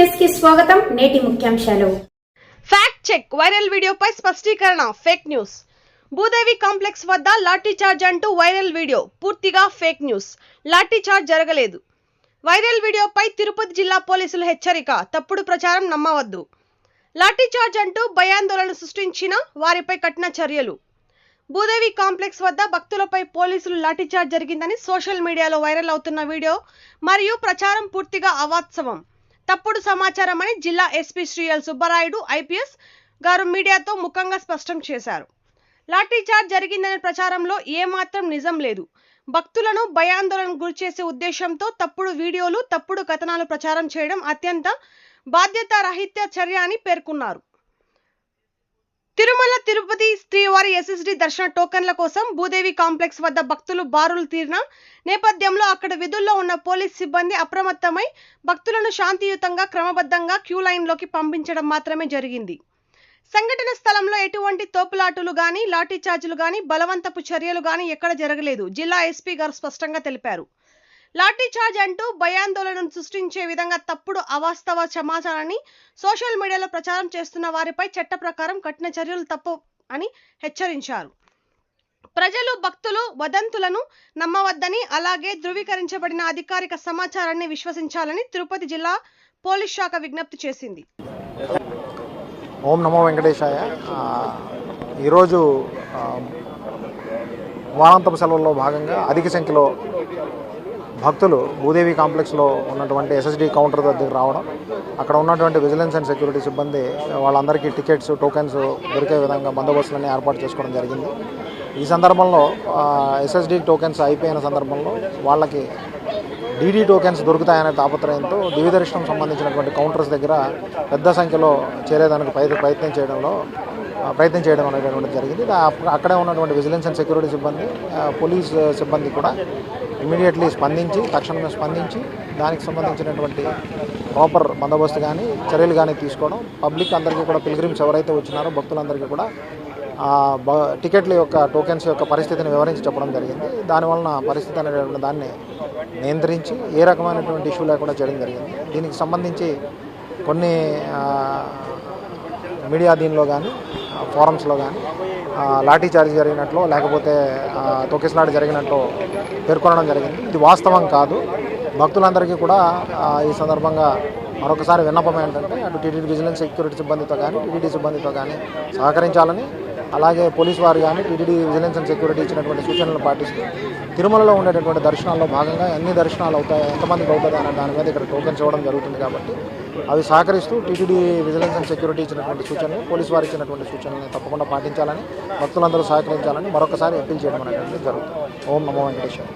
కి స్వాగతం నేటి ముఖ్యాంశాలు. ఫ్యాక్ట్ చెక్ వైరల్ వీడియోపై స్పష్టీకరణ. ఫేక్ న్యూస్ భూదేవి కాంప్లెక్స్ వద్ద లాఠీ చార్జ్ అంటూ వైరల్ వీడియో పూర్తిగా ఫేక్ న్యూస్ లాఠీ చార్జ్ జరగలేదు. వైరల్ వీడియోపై తిరుపతి జిల్లా పోలీసులు హెచ్చరిక. తప్పుడు ప్రచారం నమ్మవద్దు. లాఠీ చార్జ్ అంటూ భయాందోళన సృష్టించిన వారిపై కఠిన చర్యలు. భూదేవి కాంప్లెక్స్ వద్ద భక్తులపై పోలీసులు లాఠీచార్జ్ జరిగిందని సోషల్ మీడియాలో వైరల్ అవుతున్న వీడియో మరియు ప్రచారం పూర్తిగా అవాత్సవం తప్పుడు సమాచారం అని జిల్లా ఎస్పీ శ్రీఎల్ సుబ్బరాయుడు ఐపీఎస్ గారు మీడియాతో ముఖంగా స్పష్టం చేశారు. లాఠీచార్జ్ జరిగిందనే ప్రచారంలో ఏమాత్రం నిజం లేదు. భక్తులను భయాందోళన గురిచేసే ఉద్దేశంతో తప్పుడు వీడియోలు తప్పుడు కథనాలు ప్రచారం చేయడం అత్యంత బాధ్యతారహిత్య చర్య అని పేర్కొన్నారు. తిరుమల తిరుపతి శ్రీవారి ఎస్ఎస్డి దర్శన టోకన్ల కోసం భూదేవి కాంప్లెక్స్ వద్ద భక్తులు బారులు తీరిన నేపథ్యంలో అక్కడ విధుల్లో ఉన్న పోలీస్ సిబ్బంది అప్రమత్తమై భక్తులను శాంతియుతంగా క్రమబద్ధంగా క్యూ లైన్లోకి పంపించడం మాత్రమే జరిగింది. సంఘటన స్థలంలో ఎటువంటి తోపులాటులు గాని లాఠీ చార్జీలు గాని బలవంతపు చర్యలు గాని ఎక్కడ జరగలేదు జిల్లా ఎస్పీ గారు స్పష్టంగా తెలిపారు. లాఠీఛార్జ్ అంటూ భయాందోళన సృష్టించే విధంగా తప్పుడు అవాస్తవ సమాచారాన్ని సోషల్ మీడియాలో ప్రచారం చేస్తున్న వారిపై చట్ట ప్రకారం కఠిన చర్యలు తప్పు అని హెచ్చరించారు. ప్రజలు భక్తులు వదంతులను నమ్మవద్దని అలాగే ధృవీకరించబడిన అధికారిక సమాచారాన్ని విశ్వసించాలని తిరుపతి జిల్లా పోలీస్ శాఖ విజ్ఞప్తి చేసింది. ఓం నమో వెంకటేశాయ. ఈరోజు వారాంతపు సెలవుల్లో భాగంగా అధిక సంఖ్యలో భక్తులు భూదేవి కాంప్లెక్స్లో ఉన్నటువంటి ఎస్ఎస్డి కౌంటర్ దగ్గర రావడం అక్కడ ఉన్నటువంటి విజిలెన్స్ అండ్ సెక్యూరిటీ సిబ్బంది వాళ్ళందరికీ టికెట్స్ టోకెన్స్ దొరికే విధంగా బందోబస్తులన్నీ ఏర్పాటు చేసుకోవడం జరిగింది. ఈ సందర్భంలో ఎస్ఎస్డి టోకెన్స్ అయిపోయిన సందర్భంలో వాళ్ళకి డీడీ టోకెన్స్ దొరుకుతాయనే తాపత్రయంతో దివ్య దర్శనం సంబంధించినటువంటి కౌంటర్స్ దగ్గర పెద్ద సంఖ్యలో చేరేదానికి ప్రయత్నం చేయడంలో ప్రయత్నం చేయడం అనేటటువంటి జరిగింది. అక్కడే ఉన్నటువంటి విజిలెన్స్ అండ్ సెక్యూరిటీ సిబ్బంది పోలీస్ సిబ్బంది కూడా ఇమీడియట్లీ స్పందించి తక్షణమే స్పందించి దానికి సంబంధించినటువంటి ప్రాపర్ బందోబస్తు కానీ చర్యలు కానీ తీసుకోవడం పబ్లిక్ అందరికీ కూడా పిల్గ్రిమ్స్ ఎవరైతే వచ్చినారో భక్తులందరికీ కూడా బ- టికెట్ల యొక్క టోకెన్స్ యొక్క పరిస్థితిని వివరించి చెప్పడం జరిగింది. దానివలన పరిస్థితి అనేటువంటి దాన్ని నియంత్రించి ఏ రకమైనటువంటి ఇష్యూ లేకుండా చేయడం జరిగింది. దీనికి సంబంధించి కొన్ని మీడియా దీనిలో కానీ ఫోరమ్స్లో కానీ లాఠీ చార్జ్ జరిగినట్లు లేకపోతే తొక్కిసలాట జరిగినట్లు పేర్కొనడం జరిగింది. ఇది వాస్తవం కాదు. భక్తులందరికీ కూడా ఈ సందర్భంగా మరొకసారి విన్నపం ఏంటంటే అటు టీటీడీ విజిలెన్స్ సెక్యూరిటీ సిబ్బందితో కానీ టీటీడీ సిబ్బందితో కానీ సహకరించాలని అలాగే పోలీస్ వారు కానీ టీటీడీ విజిలెన్స్ అండ్ సెక్యూరిటీ ఇచ్చినటువంటి సూచనలు పాటిస్తూ తిరుమలలో ఉండేటటువంటి దర్శనాల్లో భాగంగా ఎన్ని దర్శనాలు అవుతాయి ఎంతమందికి అవుతుంది అనే దాని మీద ఇక్కడ టోకెన్స్ ఇవ్వడం జరుగుతుంది కాబట్టి అవి సహకరిస్తూ టీటీడీ విజిలెన్స్ అండ్ సెక్యూరిటీ ఇచ్చినటువంటి సూచనలు పోలీస్ వారు ఇచ్చినటువంటి సూచనలను తప్పకుండా పాటించాలని భక్తులందరూ సహకరించాలని మరొకసారి అప్పీల్ చేయడం అనేటువంటిది జరుగుతుంది. ఓం నమో వెంకటేశ్వర.